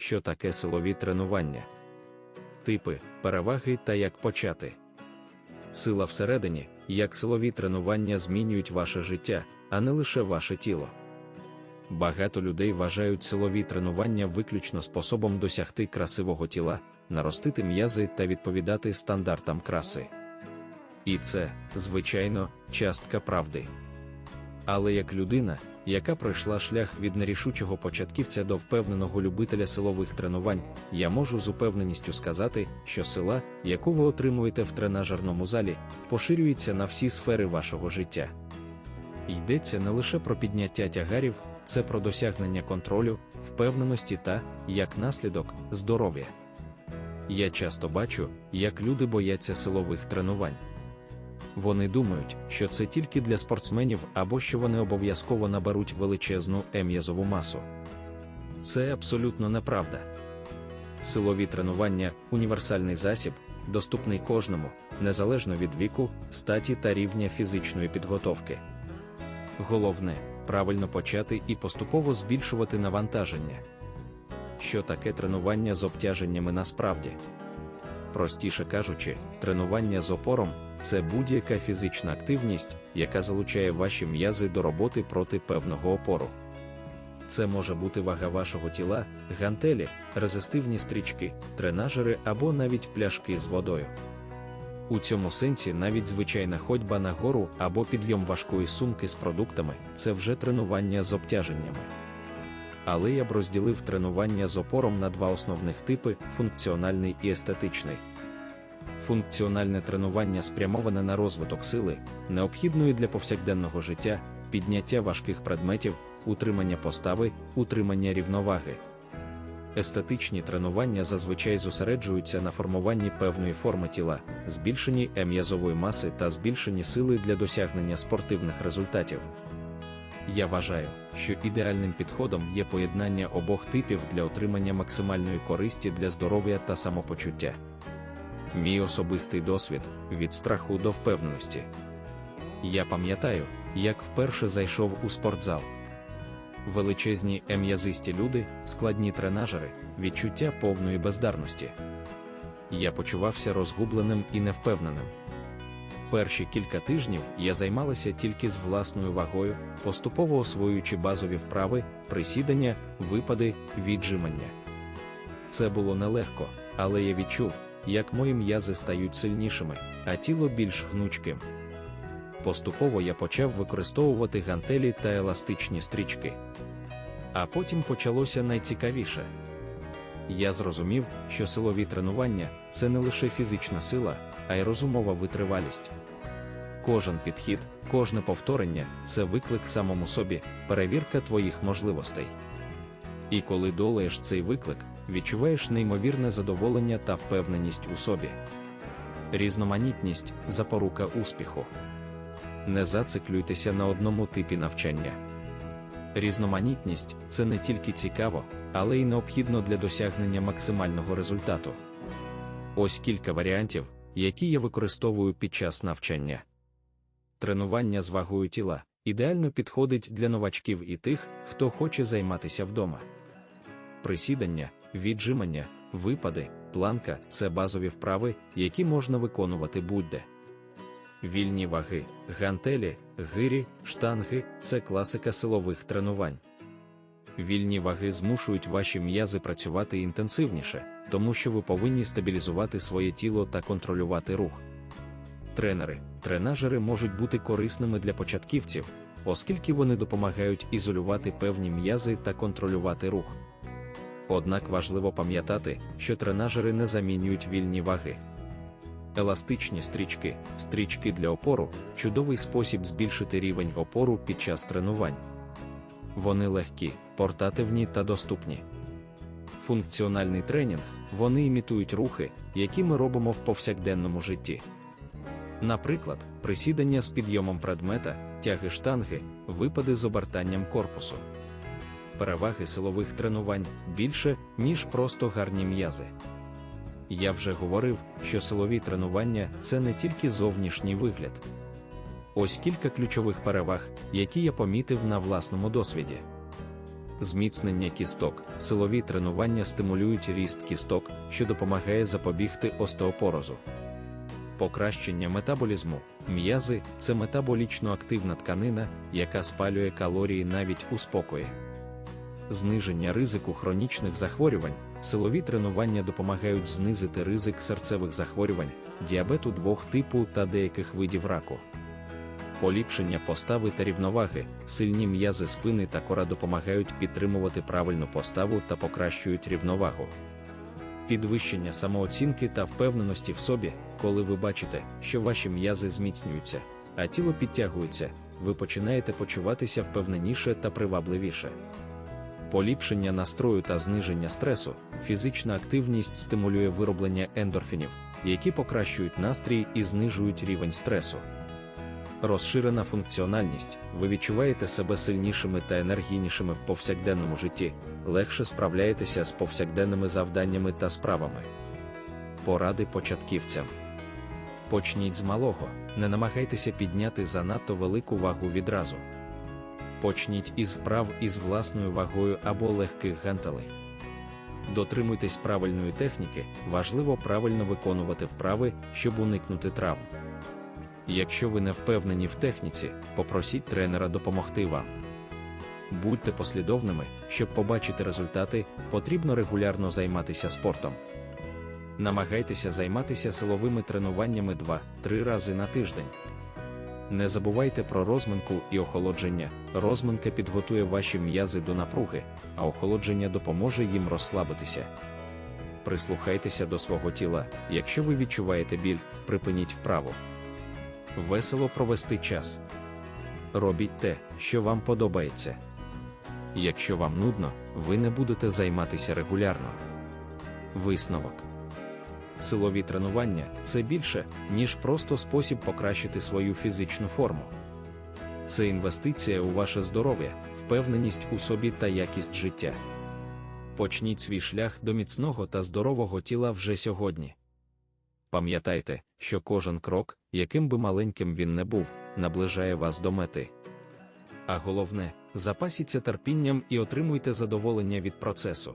що таке силові тренування. Типи, переваги та як почати. Сила всередині, як силові тренування змінюють ваше життя, а не лише ваше тіло. Багато людей вважають силові тренування виключно способом досягти красивого тіла, наростити м'язи та відповідати стандартам краси. І це, звичайно, частка правди. Але як людина, яка пройшла шлях від нерішучого початківця до впевненого любителя силових тренувань, я можу з упевненістю сказати, що сила, яку ви отримуєте в тренажерному залі, поширюється на всі сфери вашого життя. Йдеться не лише про підняття тягарів, це про досягнення контролю, впевненості та, як наслідок, здоров'я. Я часто бачу, як люди бояться силових тренувань. Вони думають, що це тільки для спортсменів або що вони обов'язково наберуть величезну ем'язову масу. Це абсолютно неправда. Силові тренування універсальний засіб, доступний кожному, незалежно від віку, статі та рівня фізичної підготовки. Головне правильно почати і поступово збільшувати навантаження. Що таке тренування з обтяженнями насправді? Простіше кажучи, тренування з опором це будь-яка фізична активність, яка залучає ваші м'язи до роботи проти певного опору. Це може бути вага вашого тіла, гантелі, резистивні стрічки, тренажери або навіть пляшки з водою. У цьому сенсі навіть звичайна ходьба на гору або підйом важкої сумки з продуктами це вже тренування з обтяженнями. Але я б розділив тренування з опором на два основних типи функціональний і естетичний. Функціональне тренування спрямоване на розвиток сили, необхідної для повсякденного життя, підняття важких предметів, утримання постави, утримання рівноваги. Естетичні тренування зазвичай зосереджуються на формуванні певної форми тіла, збільшенні ем'язової маси та збільшенні сили для досягнення спортивних результатів. Я вважаю, що ідеальним підходом є поєднання обох типів для отримання максимальної користі для здоров'я та самопочуття. Мій особистий досвід від страху до впевненості. Я пам'ятаю, як вперше зайшов у спортзал. Величезні ем'язисті люди, складні тренажери, відчуття повної бездарності. Я почувався розгубленим і невпевненим. Перші кілька тижнів я займалася тільки з власною вагою, поступово освоюючи базові вправи, присідання, випади, віджимання. Це було нелегко, але я відчув, як мої м'язи стають сильнішими, а тіло більш гнучким. Поступово я почав використовувати гантелі та еластичні стрічки. А потім почалося найцікавіше. Я зрозумів, що силові тренування це не лише фізична сила, а й розумова витривалість. Кожен підхід, кожне повторення це виклик самому собі, перевірка твоїх можливостей. І коли долаєш цей виклик, відчуваєш неймовірне задоволення та впевненість у собі. Різноманітність запорука успіху. Не зациклюйтеся на одному типі навчання. Різноманітність це не тільки цікаво, але й необхідно для досягнення максимального результату. Ось кілька варіантів, які я використовую під час навчання. Тренування з вагою тіла ідеально підходить для новачків і тих, хто хоче займатися вдома. Присідання, віджимання, випади, планка це базові вправи, які можна виконувати будь-де. Вільні ваги, гантелі, гирі, штанги це класика силових тренувань. Вільні ваги змушують ваші м'язи працювати інтенсивніше, тому що ви повинні стабілізувати своє тіло та контролювати рух. Тренери, тренажери можуть бути корисними для початківців, оскільки вони допомагають ізолювати певні м'язи та контролювати рух. Однак важливо пам'ятати, що тренажери не замінюють вільні ваги. Еластичні стрічки, стрічки для опору чудовий спосіб збільшити рівень опору під час тренувань. Вони легкі, портативні та доступні. Функціональний тренінг вони імітують рухи, які ми робимо в повсякденному житті. Наприклад, присідання з підйомом предмета, тяги штанги, випади з обертанням корпусу. Переваги силових тренувань більше, ніж просто гарні м'язи. Я вже говорив, що силові тренування це не тільки зовнішній вигляд. Ось кілька ключових переваг, які я помітив на власному досвіді. Зміцнення кісток, силові тренування стимулюють ріст кісток, що допомагає запобігти остеопорозу. Покращення метаболізму. М'язи це метаболічно активна тканина, яка спалює калорії навіть у спокої. Зниження ризику хронічних захворювань. Силові тренування допомагають знизити ризик серцевих захворювань, діабету двох типу та деяких видів раку. Поліпшення постави та рівноваги, сильні м'язи спини та кора допомагають підтримувати правильну поставу та покращують рівновагу. Підвищення самооцінки та впевненості в собі, коли ви бачите, що ваші м'язи зміцнюються, а тіло підтягується, ви починаєте почуватися впевненіше та привабливіше. Поліпшення настрою та зниження стресу, фізична активність стимулює вироблення ендорфінів, які покращують настрій і знижують рівень стресу. Розширена функціональність, ви відчуваєте себе сильнішими та енергійнішими в повсякденному житті, легше справляєтеся з повсякденними завданнями та справами. Поради початківцям. Почніть з малого, не намагайтеся підняти занадто велику вагу відразу. Почніть із вправ із власною вагою або легких гантелей. Дотримуйтесь правильної техніки, важливо правильно виконувати вправи, щоб уникнути травм. Якщо ви не впевнені в техніці, попросіть тренера допомогти вам. Будьте послідовними, щоб побачити результати, потрібно регулярно займатися спортом. Намагайтеся займатися силовими тренуваннями 2-3 рази на тиждень. Не забувайте про розминку і охолодження. Розминка підготує ваші м'язи до напруги, а охолодження допоможе їм розслабитися. Прислухайтеся до свого тіла. Якщо ви відчуваєте біль, припиніть вправу. Весело провести час. Робіть те, що вам подобається. Якщо вам нудно, ви не будете займатися регулярно. Висновок. Силові тренування це більше, ніж просто спосіб покращити свою фізичну форму. Це інвестиція у ваше здоров'я, впевненість у собі та якість життя. Почніть свій шлях до міцного та здорового тіла вже сьогодні. Пам'ятайте, що кожен крок, яким би маленьким він не був, наближає вас до мети. А головне, запасіться терпінням і отримуйте задоволення від процесу.